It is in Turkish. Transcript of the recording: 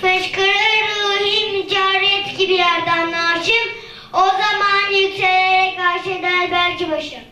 Fışkırır ruhim mücaret gibi yerden naşım. O zaman yükselerek arş eder belki başım.